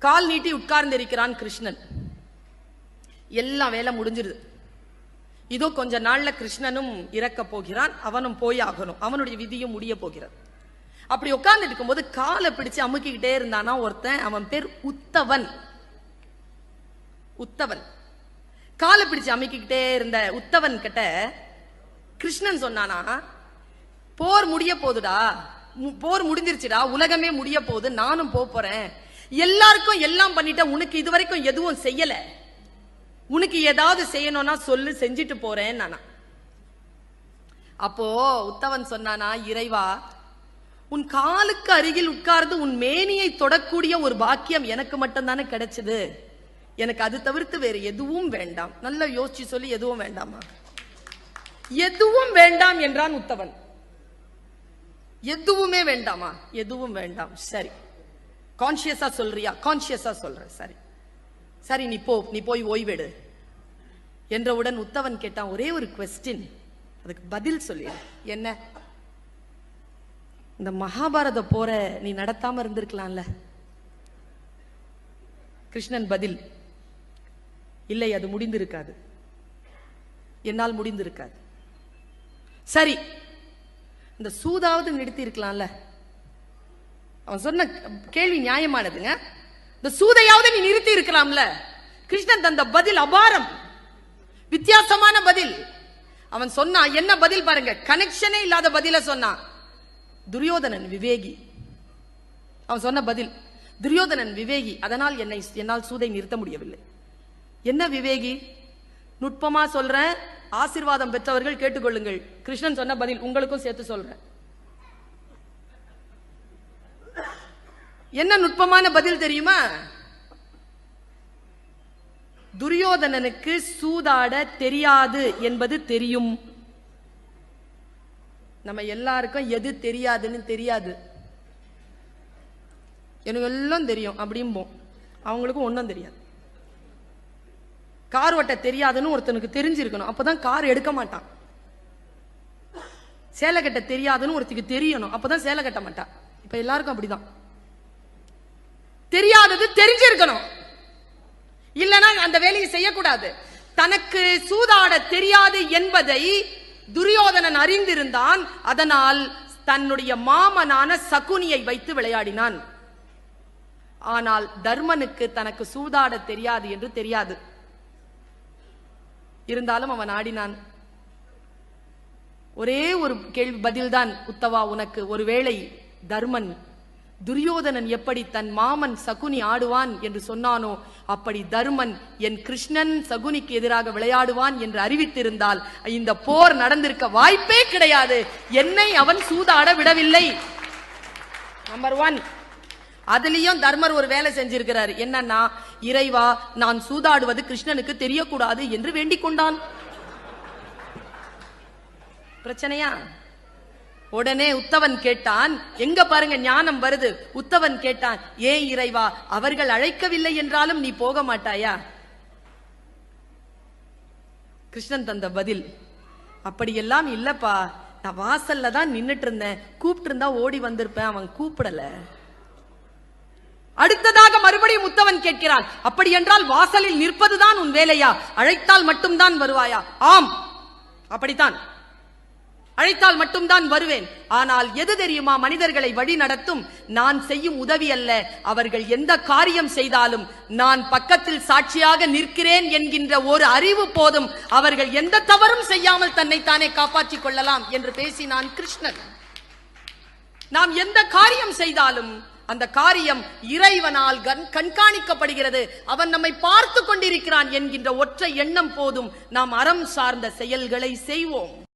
கால் நீட்டி உட்கார்ந்திருக்கிறான் கிருஷ்ணன். எல்லாம் வேலை முடிஞ்சிருது. இதோ கொஞ்ச நாள்ல கிருஷ்ணனும் இறக்க போகிறான் அவனும் போய் ஆகணும். அவனுடைய விதியும் முடிய போகிறது. அப்படி உட்கார்ந்துட்டு இருக்கும்போது காலை பிடிச்சு அமுக்கிக்கிட்டே இருந்தானா ஒருத்தன்? அவன் பேர் உத்தவன். உத்தவன். காலை பிடிச்சு அமுக்கிக்கிட்டே இருந்த உத்தவன் கிட்ட கிருஷ்ணன் சொன்னானா போர் முடிய போகுதுடா போர் முடிஞ்சிருச்சுடா. உலகமே முடிய போகுது. நானும் போறேன். எல்லாருக்கும் எல்லாம் பண்ணிட்ட உனக்கு இதுவரைக்கும் எதுவும் செய்யல. உனக்கு ஏதாவது செய்யணும்னா சொல்லு செஞ்சுட்டு போறேன் நானா. அப்போ உத்தவன் சொன்னானா இறைவா உன் காலுக்கு அருகில் உட்கார்ந்து உன் மேனியை தொடக்கூடிய ஒரு பாக்கியம் எனக்கு மட்டும்தானே கிடைச்சது. எனக்கு அது தவிர்த்து வேறு எதுவும் வேண்டாம். நல்லா யோசிச்சு சொல்லி எதுவும் வேண்டாமா? எதுவும் வேண்டாம் என்றான் உத்தவன். எதுவுமே வேண்டாமா? எதுவும் வேண்டாம். சரி. கான்சியஸா சொல்றியா? கான்சியஸா சொல்ற. சரி. சரி நீ போ. நீ போய் ஓய்வெடு. என்றவுடன் உத்தவன் கேட்டான் ஒரே ஒரு கொஸ்டின் அதுக்கு பதில் சொல்லி. என்ன? இந்த மகாபாரத போற நீ நடத்தாம இருந்திருக்கலாம்ல. கிருஷ்ணன் பதில் இல்லை அது முடிந்திருக்காது. என்னால் முடிந்திருக்காது. சரி. இந்த சூதாவது நிறுத்தி இருக்கலாம்ல அவன் சொன்ன கேள்வி நியாயமானதுங்க. இந்த சூதையாவது நீ நிறுத்தி இருக்கலாம்ல? கிருஷ்ணன் தந்த பதில் அபாரம். வித்தியாசமான பதில். அவன் சொன்னான் என்ன பதில் பாருங்க. கனெக்ஷனே இல்லாத பதில சொன்னான். துரியோதனன் விவேகி. அவன் சொன்ன பதில் துரியோதனன் விவேகி அதனால் என்னை என்னால் சூதை நிறுத்த முடியவில்லை. என்ன விவேகி? நுட்பமா சொல்றேன் ஆசிர்வாதம் பெற்றவர்கள் கேட்டுக்கொள்ளுங்கள். கிருஷ்ணன் சொன்ன பதில் உங்களுக்கும் சேர்த்து சொல்றேன். என்ன நுட்பமான பதில் தெரியுமா? துரியோதனனுக்கு சூதாட தெரியாது என்பது தெரியும். நம்ம எல்லாருக்கும் எது தெரியாதுன்னு தெரியாது. எனக்கு எல்லாம் தெரியும் அப்படிம்போம். அவங்களுக்கும் ஒன்றும் தெரியாது. கார் ஓட்ட தெரியாதுன்னு ஒருத்தனுக்கு தெரிஞ்சிருக்கணும். அப்போதான் கார் எடுக்க மாட்டான். சேலை கட்ட தெரியாதுன்னு ஒருத்தனுக்கு தெரியணும். அப்போதான் சேலை கட்ட மாட்டான் இப்போ எல்லாருக்கும் அப்படிதான். தெரியாதது தெரிஞ்சிருக்கணும். இல்லைன்னா அந்த வேலையை செய்யக்கூடாது. தனக்கு சூதாட தெரியாது என்பதை துரியோதனன் அறிந்திருந்தான். அதனால் தன்னுடைய மாமனான சகுனியை வைத்து விளையாடினான். ஆனால் தர்மனுக்கு தனக்கு சூதாட தெரியாது என்று தெரியாது. இருந்தாலும் அவன் ஆடினான். ஒரே ஒரு கேள்வி பதில்தான் உத்தவா உனக்கு ஒருவேளை தர்மன் துரியோதனன் எப்படி தன் மாமன் சகுனி ஆடுவான் என்று சொன்னானோ அப்படி தர்மன் என் கிருஷ்ணன் சகுனிக்கு எதிராக விளையாடுவான் என்று அறிவித்திருந்தால் இந்த போர் நடந்திருக்க வாய்ப்பே கிடையாது. என்னை அவன் சூதாட விடவில்லை. நம்பர் ஒன் அதுலயும் தர்மர் ஒரு வேலை செஞ்சிருக்கிறார். என்னன்னா இறைவா நான் சூதாடுவது கிருஷ்ணனுக்கு தெரியக்கூடாது என்று வேண்டிக் கொண்டான். பிரச்சனையா? உடனே உத்தவன் கேட்டான் எங்க பாருங்க ஞானம் வருது. உத்தவன் கேட்டான் ஏன் இறைவா அவர்கள் அழைக்கவில்லை என்றாலும் நீ போக மாட்டாயா? கிருஷ்ணன் தந்த பதில் அப்படியெல்லாம் இல்லப்பா நான் வாசல்ல தான் நின்னுட்டு இருந்தேன் கூப்பிட்டு இருந்தா ஓடி வந்திருப்பேன் அவன் கூப்பிடல. அடுத்ததாக மறுபடியும் உத்தவன் கேட்கிறான் அப்படி என்றால் வாசலில் நிற்பதுதான் உன் வேலையா? அழைத்தால் மட்டும்தான் வருவாயா? ஆம். அப்படித்தான். அழைத்தால் மட்டும்தான் வருவேன். ஆனால் எது தெரியுமா மனிதர்களை வழி நடத்தும்? நான் செய்யும் உதவி அல்ல. அவர்கள் எந்த காரியம் செய்தாலும் நான் பக்கத்தில் சாட்சியாக நிற்கிறேன் என்கின்ற ஒரு அறிவு போதும். அவர்கள் எந்த தவறும் செய்யாமல் தன்னைத்தானே காப்பாற்றிக் கொள்ளலாம் என்று பேசினான் கிருஷ்ணன். நாம் எந்த காரியம் செய்தாலும் அந்த காரியம் இறைவனால் கண்- கண்காணிக்கப்படுகிறது. அவன் நம்மை பார்த்து கொண்டிருக்கிறான் என்கின்ற ஒற்றை எண்ணம் போதும் நாம் அறம் சார்ந்த செயல்களை செய்வோம்.